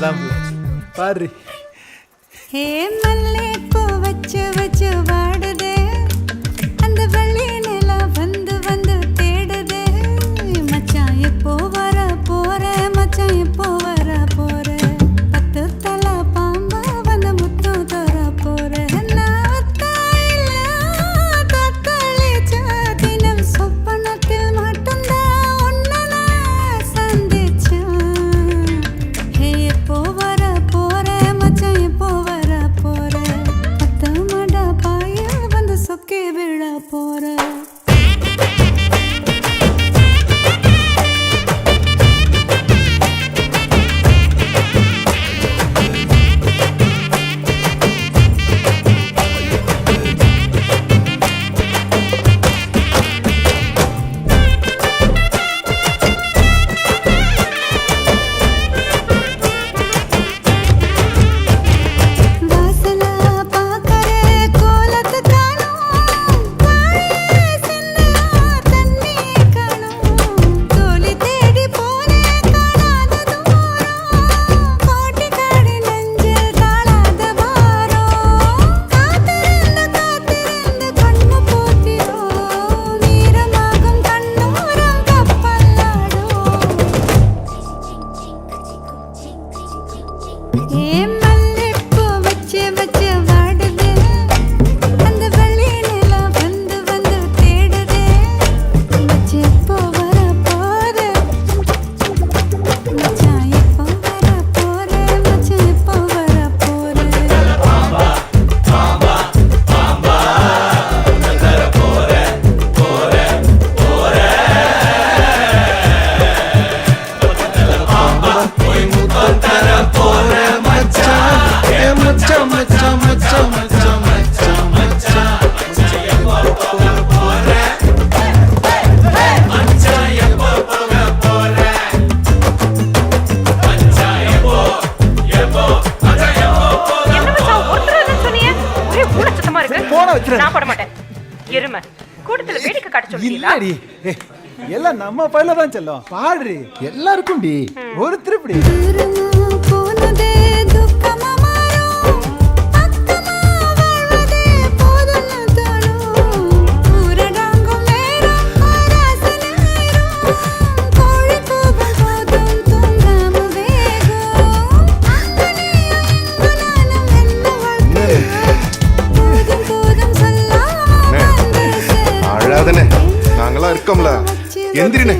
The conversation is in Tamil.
அதான். பாரு. வச்சு வச்சு வாட. Им. நான் போட மாட்டேன் எருமை. கூட்டத்துல வேடிக்கை எல்லாம் நம்ம பையில தான் செல்லும். பாடுறி. எல்லாருக்கும் டி ஒருத்தர் இப்படி எந்திரினே.